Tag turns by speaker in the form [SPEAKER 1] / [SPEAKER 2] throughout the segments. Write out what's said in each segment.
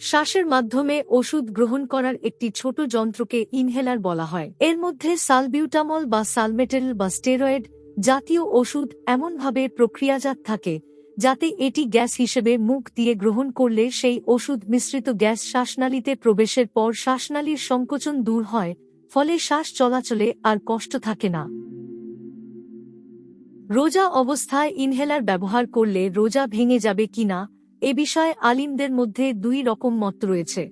[SPEAKER 1] শ্বাসের মাধ্যমে ওষুধ গ্রহণ করার একটি ছোট যন্ত্রকে ইনহেলার বলা হয়। এর মধ্যে সালবিউটামল বা সালমেটেল বা স্টেরয়েড জাতীয় ওষুধ এমনভাবে প্রক্রিয়াজাত থাকে, যাতে এটি গ্যাস হিসেবে মুখ দিয়ে গ্রহণ করলে সেই ওষুধ মিশ্রিত গ্যাস শ্বাসনালীতে প্রবেশের পর শ্বাসনালীর সংকোচন দূর হয়, ফলে শ্বাস চলাচলে আর কষ্ট থাকে না। রোজা অবস্থায় ইনহেলার ব্যবহার করলে রোজা ভেঙে যাবে কিনা এ বিষয়ে আলিমদের মধ্যে দুই রকম মত রয়েছে।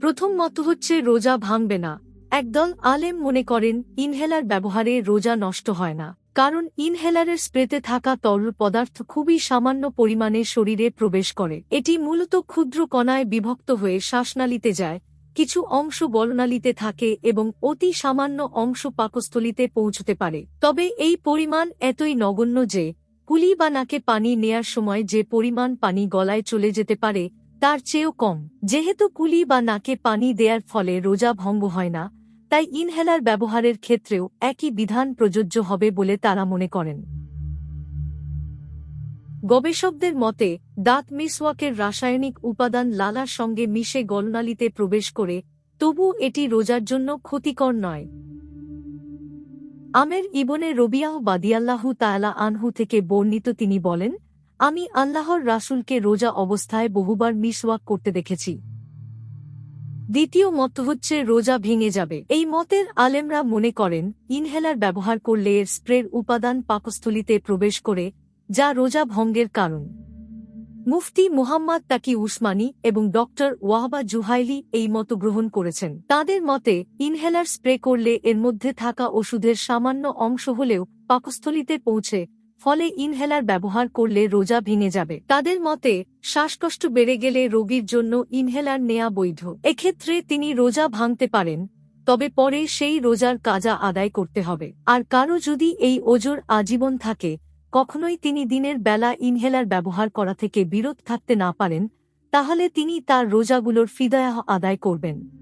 [SPEAKER 1] প্রথম মত হচ্ছে, রোজা ভাঙবে না। একদল আলেম মনে করেন, ইনহেলার ব্যবহারে রোজা নষ্ট হয় না। কারণ ইনহেলারের স্প্রেতে থাকা তরল পদার্থ খুবই সামান্য পরিমাণে শরীরে প্রবেশ করে। এটি মূলত ক্ষুদ্র কণায় বিভক্ত হয়ে শ্বাসনালীতে যায়, কিছু অংশ বলনালীতে থাকে এবং অতি সামান্য অংশ পাকস্থলিতে পৌঁছতে পারে। তবে এই পরিমাণ এতই নগণ্য যে কুলি বা নাকে পানি নেয়ার সময় যে পরিমাণ পানি গলায় চলে যেতে পারে, তার চেয়েও কম। যেহেতু কুলি বা নাকে পানি দেয়ার ফলে রোজা ভঙ্গ হয় না, তাই ইনহেলার ব্যবহারের ক্ষেত্রেও একই বিধান প্রযোজ্য হবে বলে তারা মনে করেন। গবেষকদের মতে, দাঁত মিসওয়াকের রাসায়নিক উপাদান লালার সঙ্গে মিশে গলনালিতে প্রবেশ করে তবু এটি রোজার জন্য ক্ষতিকর নয়। আমের ইবনে রবিয়াহ বাদিয়াল্লাহু তায়ালা আনহু থেকে বর্ণিত তিনি বলেন, আমি আল্লাহর রাসূলকে রোজা অবস্থায় বহুবার মিসওয়াক করতে দেখেছি। দ্বিতীয় মত হচ্ছে রোজা ভেঙে যাবে। এই মতের আলেমরা মনে করেন, ইনহেলার ব্যবহার করলে এর স্প্রের উপাদান পাকস্থলিতে প্রবেশ করে, যা রোজা ভঙ্গের কারণ। মুফতি মুহাম্মদ তাকি উসমানী এবং ডক্টর ওয়াহবা জুহাইলি এই মত গ্রহণ করেছেন। তাদের মতে, ইনহেলার স্প্রে করলে এর মধ্যে থাকা ওষুধের সামান্য অংশ হলেও পাকস্থলিতে পৌঁছে, ফলে ইনহেলার ব্যবহার করলে রোজা ভেঙে যাবে। তাদের মতে, শ্বাসকষ্ট বেড়ে গেলে রোগীর জন্য ইনহেলার নেয়া বৈধ। এক্ষেত্রে তিনি রোজা ভাঙতে পারেন, তবে পরে সেই রোজার কাজা আদায় করতে হবে। আর কারও যদি এই ওজোর আজীবন থাকে কখনোই তিনি দিনের বেলা ইনহেলার ব্যবহার করা থেকে বিরত থাকতে না পারেন, তাহলে তিনি তার রোজাগুলোর ফিদায়াহ আদায় করবেন।